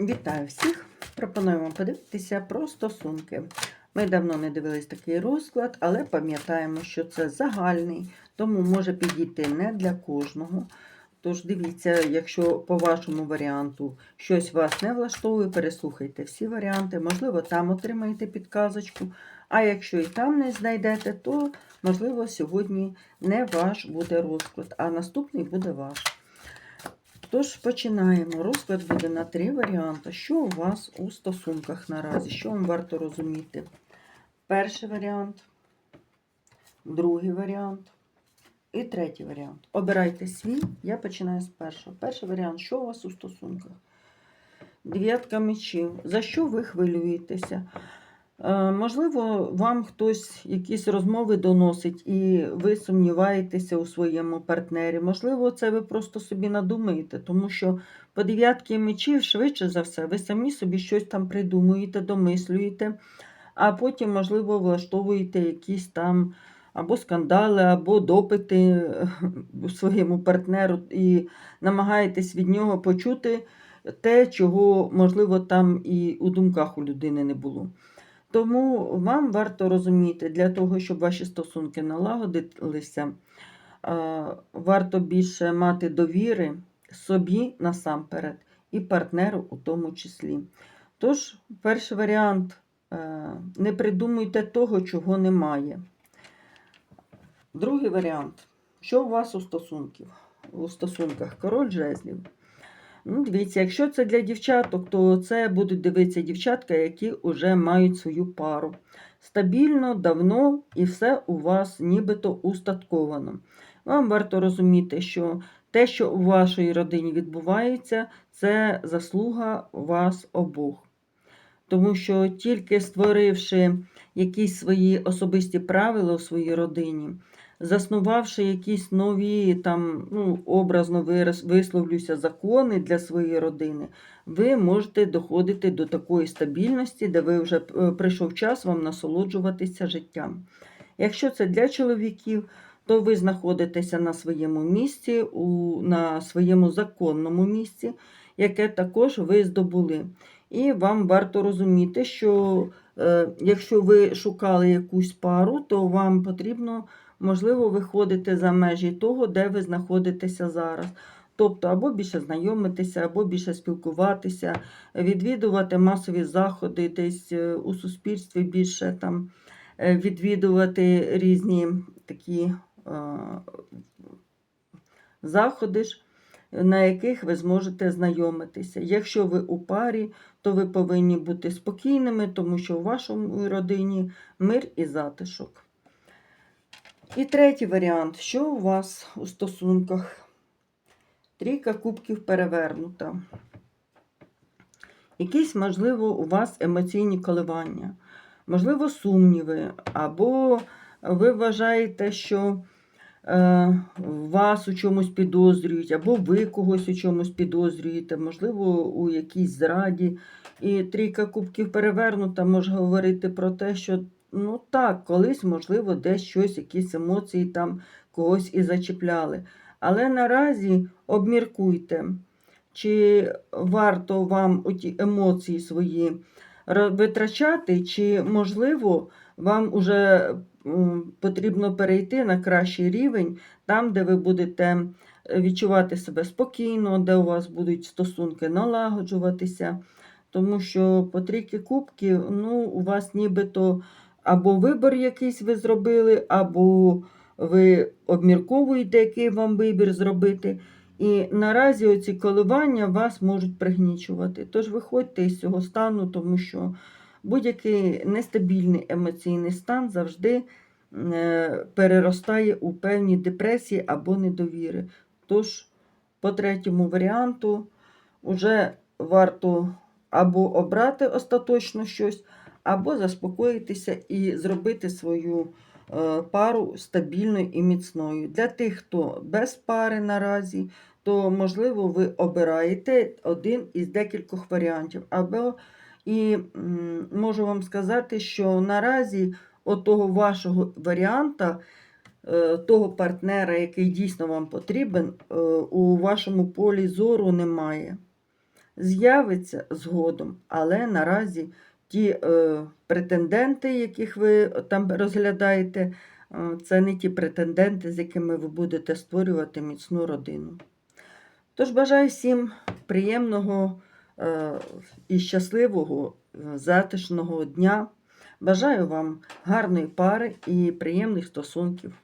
Вітаю всіх! Пропоную вам подивитися про стосунки. Ми давно не дивились такий розклад, але пам'ятаємо, що це загальний, тому може підійти не для кожного. Тож дивіться, якщо по вашому варіанту щось вас не влаштовує, переслухайте всі варіанти, можливо, там отримаєте підказочку. А якщо і там не знайдете, то, можливо, сьогодні не ваш буде розклад, а наступний буде ваш. Тож починаємо. Розклад буде на три варіанти. Що у вас у стосунках наразі? Що вам варто розуміти? Перший варіант, другий варіант і третій варіант. Обирайте свій, я починаю з першого. Перший варіант, що у вас у стосунках? Дев'ятка мечів. За що ви хвилюєтеся? Е, Можливо, вам хтось якісь розмови доносить, і ви сумніваєтеся у своєму партнері. Можливо, це ви просто собі надумаєте, тому що по дев'ятки мечів, швидше за все, ви самі собі щось там придумуєте, домислюєте, а потім, можливо, влаштовуєте якісь там або скандали, або допити е, своєму партнеру і намагаєтесь від нього почути те, чого, можливо, там і у думках у людини не було. Тому вам варто розуміти, для того, щоб ваші стосунки налагодилися, е, варто більше мати довіри собі насамперед і партнеру у тому числі. Тож, перший варіант е, не придумуйте того, чого немає. Другий варіант. Що у вас у стосунків? У стосунках король жезлів. Ну, дивіться, якщо це для дівчаток, то це будуть дивитися дівчатка, які вже мають свою пару. Стабільно, давно і все у вас нібито устатковано. Вам варто розуміти, що те, що у вашій родині відбувається, це заслуга вас обох. Тому що тільки створивши якісь свої особисті правила у своїй родині, заснувавши якісь нові, там, ну, образно висловлюся, закони для своєї родини, ви можете доходити до такої стабільності, де ви вже е, прийшов час вам насолоджуватися життям. Якщо це для чоловіків, то ви знаходитеся на своєму місці, у, на своєму законному місці, яке також ви здобули. І вам варто розуміти, що е, якщо ви шукали якусь пару, то вам потрібно можливо, виходити за межі того, де ви знаходитеся зараз. Тобто, або більше знайомитися, або більше спілкуватися, відвідувати масові заходи десь е, у суспільстві більше там, е, відвідувати різні такі е, заходи, на яких ви зможете знайомитися. Якщо ви у парі, то ви повинні бути спокійними, тому що у вашому родині мир і затишок. І третій варіант. Що у вас у стосунках? Трійка кубків перевернута. Якісь, можливо, у вас емоційні коливання, можливо, сумніви, або ви вважаєте, що е, вас у чомусь підозрюють, або ви когось у чомусь підозрюєте, можливо, у якійсь зраді. І трійка кубків перевернута може говорити про те, що Ну так, колись, можливо, десь щось, якісь емоції там когось і зачіпляли. Але наразі обміркуйте, чи варто вам ті емоції свої витрачати, чи, можливо, вам уже потрібно перейти на кращий рівень, там, де ви будете відчувати себе спокійно, де у вас будуть стосунки налагоджуватися. Тому що по трійки кубків, ну, у вас нібито або вибір якийсь ви зробили, або ви обмірковуєте, який вам вибір зробити. І наразі оці коливання вас можуть пригнічувати. Тож виходьте із цього стану, тому що будь-який нестабільний емоційний стан завжди е, переростає у певні депресії або недовіри. Тож, по третьому варіанту, вже варто або обрати остаточно щось або заспокоїтися і зробити свою е, пару стабільною і міцною. Для тих, хто без пари наразі, то, можливо, ви обираєте один із декількох варіантів. Або і можу вам сказати, що наразі отого вашого варіанта, е, того партнера, який дійсно вам потрібен, е, у вашому полі зору немає. з'явиться згодом, але наразі ті е, претенденти, яких ви там розглядаєте, е, це не ті претенденти, з якими ви будете створювати міцну родину. Тож бажаю всім приємного е, і щасливого, е, затишного дня. Бажаю вам гарної пари і приємних стосунків.